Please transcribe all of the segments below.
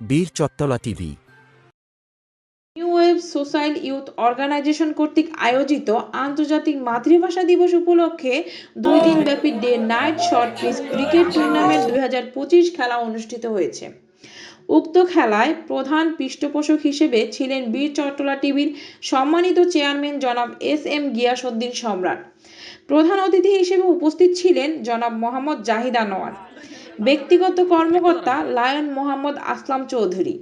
Bir Chattala TV. New social youth organisation কর্তৃক আয়োজিত আন্তর্জাতিক মাতৃভাষা দিবস উপলক্ষে দুই দিনব্যাপী day night short pitch cricket tournament দুই হাজার পঁচিশ খেলা অনুষ্ঠিত হয়েছে। উক্ত খেলায় প্রধান পৃষ্ঠপোষক হিসেবে ছিলেন বীর চট্টলা টিভির সম্মানিত চেয়ারম্যান জনাব এস এম গিয়াসউদ্দিন সম্রাট। প্রধান অতিথি হিসেবে উপস্থিত ছিলেন জনাব মোহাম্মদ জাহিদ আনোয়ার ব্যক্তিগত কর্মকর্তা লায়ন মোহাম্মদ আসলাম চৌধুরী।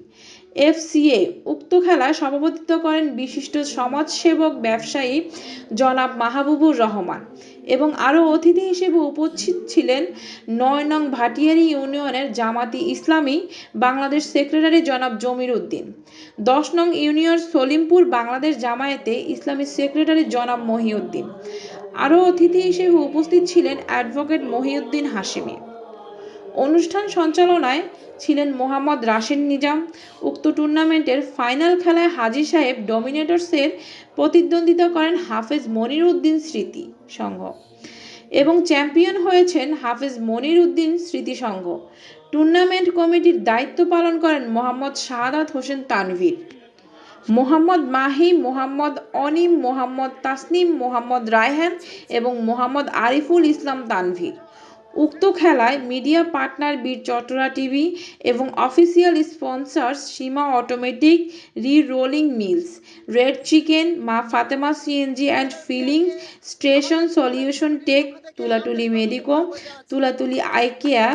এফসিএ উক্ত খেলায় সভাপতিত্ব করেন বিশিষ্ট সমাজসেবক ব্যবসায়ী জনাব মাহবুবুর রহমান এবং আরও অতিথি হিসেবে উপস্থিত ছিলেন নয় নং ভাটিয়ারি ইউনিয়নের জামাতি ইসলামী বাংলাদেশ সেক্রেটারি জনাব জমির উদ্দিন, দশ নং ইউনিয়ন সলিমপুর বাংলাদেশ জামায়াতে ইসলামী সেক্রেটারি জনাব মহিউদ্দিন। আরও অতিথি হিসেবে উপস্থিত ছিলেন অ্যাডভোকেট মহিউদ্দিন হাশেমি। অনুষ্ঠান সঞ্চালনায় ছিলেন মোহাম্মদ রাশেদ নিজাম। উক্ত টুর্নামেন্টের ফাইনাল খেলায় হাজী সাহেব ডমিনেটরসের প্রতিদ্বন্দ্বিতা করেন হাফেজ মনির উদ্দিন স্মৃতি সংঘ এবং চ্যাম্পিয়ন হয়েছেন হাফেজ মনির উদ্দিন স্মৃতি সংঘ। টুর্নামেন্ট কমিটির দায়িত্ব পালন করেন মোহাম্মদ শাহাদাত হোসেন তানভীর। মোহাম্মদ মাহি, মোহাম্মদ অনিম, মোহাম্মদ তাসনিম, মোহাম্মদ রায়হান এবং মোহাম্মদ আরিফুল ইসলাম তানভীর। উক্ত খেলায় media partner Bir Chattra TV এবং official sponsors Seema automatic, re rolling mills, red chicken, Maa Fatema CNG and filling, station solution tech, Tulatuli medico, Tulatuli eye care,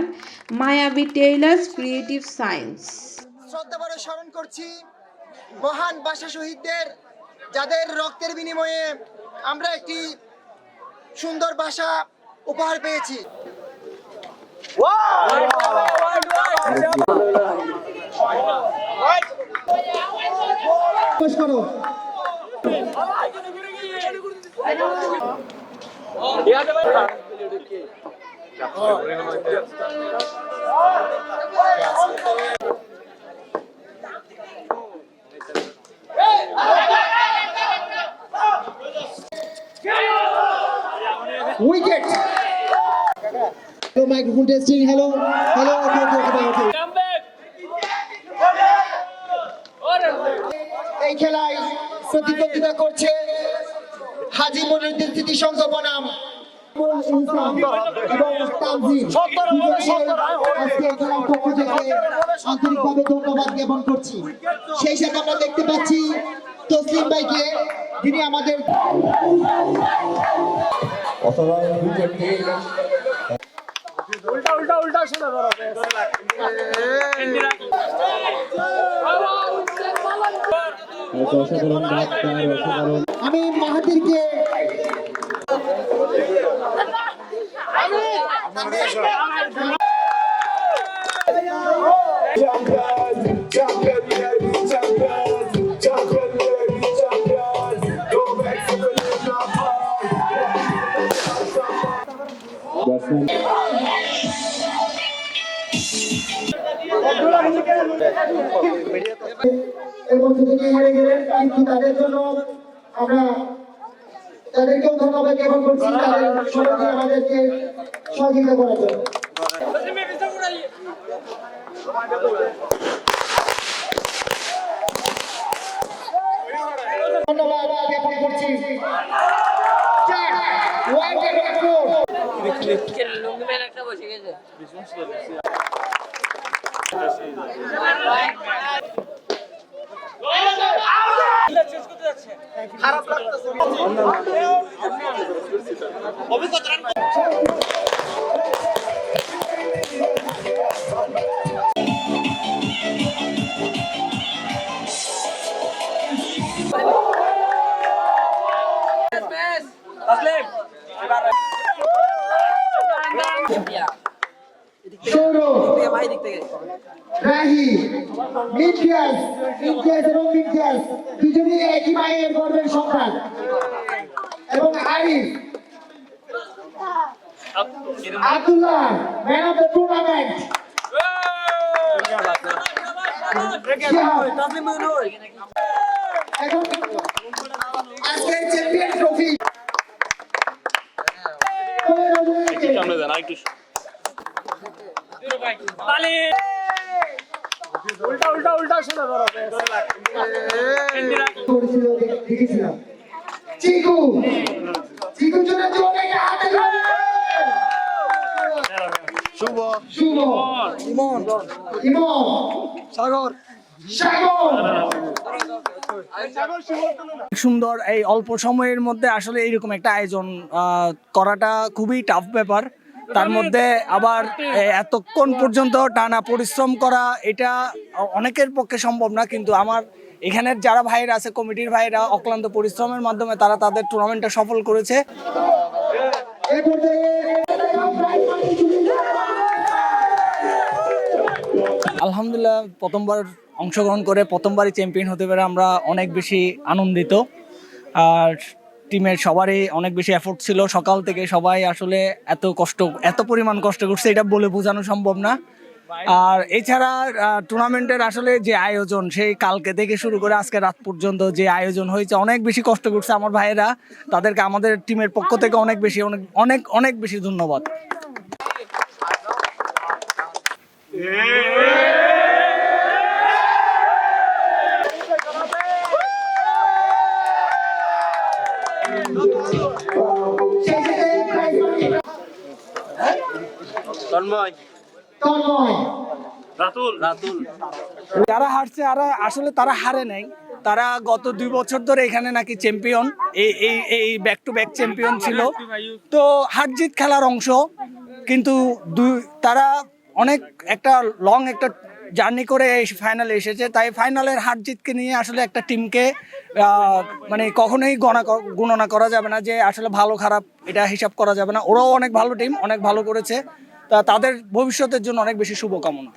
Mayabi tailors creative science. শ্রদ্ধাভরে স্মরণ করছি মহান ভাষা শহীদদের, যাদের রক্তের বিনিময়ে আমরা একটি সুন্দর ভাষা উপহার পেয়েছি। উইকেট করো wicket hello microphone testing hello hello okay okay okay okay এই খেলায় প্রতিদ্বন্দ্বিতা করছে হাজি মনিরুদ্দিন স্মৃতি সংঘ বনাম আন্তরিকভাবে ধন্যবাদ জ্ঞাপন করছি। সেই সাথে আমরা দেখতে পাচ্ছি তসলিম ভাইকে যিনি আমাদের অথবা উইকেট নিয়ে অসাধারণ ডাক্তার অসাধারণ আমি মাহাতিরকে Champions, champion, আমরা তাদেরকেও ধন্যবাদ করছি আমাদেরকে এবং একটা বসে গেছে সৌরভ ভাই দিক থেকে রাহি মিনকিয়াস মিনকিয়াস এবং মিনকিয়াস দুজনেই একই মায়ের গর্ভের সন্তান। এবং Arif, Abdullah man of the tournament আজকের চ্যাম্পিয়ন ট্রফি পালি করেছিল দেখ- দেখেছিলাম চিকু! চিকুর জন্য জোরে হাতে তালি। শুভ। ইমন। ইমন। সাগর। সাগর! সুন্দর এই অল্প সময়ের মধ্যে আসলে এইরকম একটা আয়োজন করাটা খুবই টাফ ব্যাপার। তার মধ্যে আবার এতক্ষণ পর্যন্ত টানা পরিশ্রম করা এটা অনেকের পক্ষে সম্ভব না কিন্তু আমার এখানের যারা ভাইরা আছে কমিটির ভাইরা অক্লান্ত পরিশ্রমের মাধ্যমে তারা তাদের টুর্নামেন্টটা সফল করেছে। আলহামদুলিল্লাহ প্রথমবার অংশগ্রহণ করে প্রথমবারই চ্যাম্পিয়ন হতে পেরে আমরা অনেক বেশি আনন্দিত। আর টিমের সবারই অনেক বেশি এফোর্ট ছিল। সকাল থেকে সবাই আসলে এত কষ্ট, এত পরিমাণ কষ্ট করছে, এটা বলে বোঝানো সম্ভব না। আর এছাড়া টুর্নামেন্টের আসলে যে আয়োজন, সেই কালকে থেকে শুরু করে আজকে রাত পর্যন্ত যে আয়োজন হয়েছে, অনেক বেশি কষ্ট করছে আমার ভাইয়েরা। তাদেরকে আমাদের টিমের পক্ষ থেকে অনেক বেশি, অনেক অনেক অনেক বেশি ধন্যবাদ সেই সাথে প্রাইজ মানি যারা হারছে, আর আসলে তারা হারে নাই। তারা গত দুই বছর ধরে এখানে নাকি চ্যাম্পিয়ন এই এই এই ব্যাক টু ব্যাক চ্যাম্পিয়ন ছিল। তো হার জিত খেলার অংশ, কিন্তু দুই, তারা অনেক একটা লং একটা জার্নি করে এই ফাইনালে এসেছে। তাই ফাইনালের হার জিতকে নিয়ে আসলে একটা টিমকে মানে কখনোই গণা গণনা করা যাবে না যে আসলে ভালো, খারাপ এটা হিসাব করা যাবে না। ওরাও অনেক ভালো টিম অনেক ভালো করেছে। তা তাদের ভবিষ্যতের জন্য অনেক বেশি শুভকামনা।